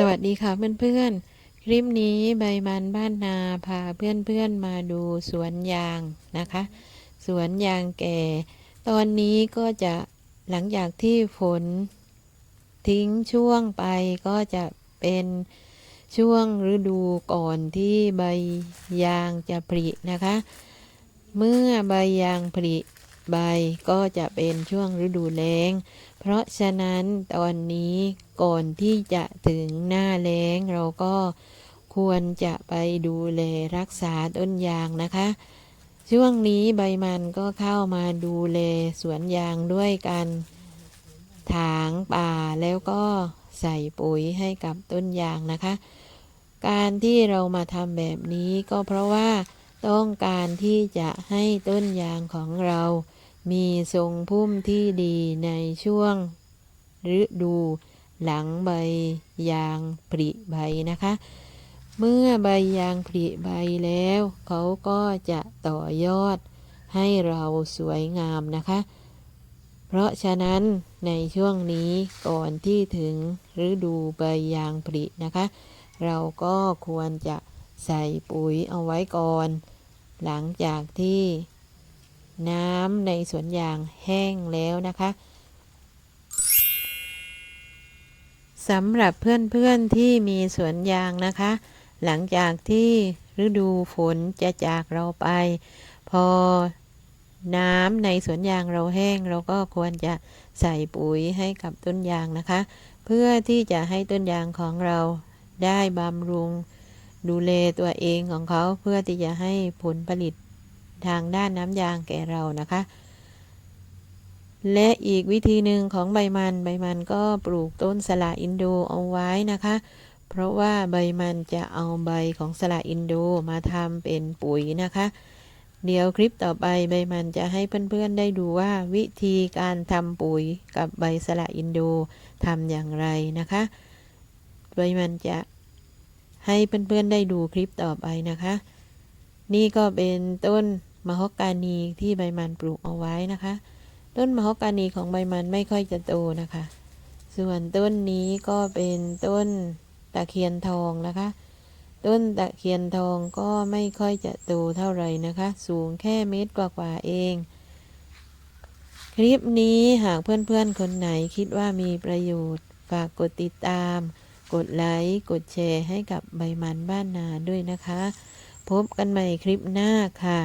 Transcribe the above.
สวัสดีค่ะเพื่อนๆ คลิปนี้ใบมันบ้านนาพาเพื่อนๆมาดูสวนยางนะคะ สวนยางแก่ ตอนนี้ก็จะหลังจากที่ฝน ทิ้งช่วงไปก็จะเป็นช่วงฤดูก่อนที่ใบยางจะผลินะคะ เมื่อใบยางผลิ ใบก็จะเป็นช่วงฤดูแล้ง เพราะฉะนั้นตอนนี้ก่อนที่จะถึงหน้าแล้งเราก็ควรจะไปดูแลรักษาต้นยางนะคะ ช่วงนี้ใบมันก็เข้ามาดูแลสวนยางด้วยกันถางป่าแล้วก็ใส่ปุ๋ยให้กับต้นยางนะคะ การที่เรามาทำแบบนี้ก็เพราะว่าต้องการที่จะให้ต้นยางของเรา มีทรงพุ่มที่ดีในช่วงฤดูหลังใบยางผลิใบนะคะ เมื่อใบยางผลิใบแล้ว เขาก็จะต่อยอดให้เราสวยงามนะคะ เพราะฉะนั้นในช่วงนี้ก่อนที่ถึงฤดูใบยางผลินะคะ เราก็ควรจะใส่ปุ๋ยเอาไว้ก่อน หลังจากที่ น้ำในสวนยางแห้งแล้วนะคะสำหรับเพื่อนๆที่มีสวนยางนะคะ หลังจากที่ฤดูฝนจะจากเราไป พอน้ำในสวนยางเราแห้ง เราก็ควรจะใส่ปุ๋ยให้กับต้นยางนะคะ เพื่อที่จะให้ต้นยางของเราได้บำรุง ดูแลตัวเองของเขาเพื่อที่จะให้ผลผลิต ทางด้านน้ำยางแก่เรานะคะ และอีกวิธีหนึ่งของใบมัน ใบมันก็ปลูกต้นสละอินโดเอาไว้นะคะ เพราะว่าใบมันจะเอาใบของสละอินโดมาทำเป็นปุ๋ยนะคะ เดี๋ยวคลิปต่อไปใบมันจะให้เพื่อนๆได้ดูว่าวิธีการทำปุ๋ยกับใบสละอินโดทำอย่างไรนะคะ ใบมันจะให้เพื่อนๆได้ดูคลิปต่อไปนะคะ นี่ก็เป็นต้น มะฮอกกานีที่ใบมันปลูกเอาไว้นะคะ ต้นมะฮอกกานีของใบมันไม่ค่อยจะโตนะคะ ส่วนต้นนี้ก็เป็นต้นตะเคียนทองนะคะ ต้นตะเคียนทองก็ไม่ค่อยจะโตเท่าไหร่นะคะ สูงแค่เมตรกว่าๆเอง คลิปนี้หากเพื่อนๆคนไหนคิดว่ามีประโยชน์ ฝากกดติดตาม กดไลค์กดแชร์ให้กับใบมันบ้านนาด้วยนะคะ พบกันใหม่คลิปหน้าค่ะ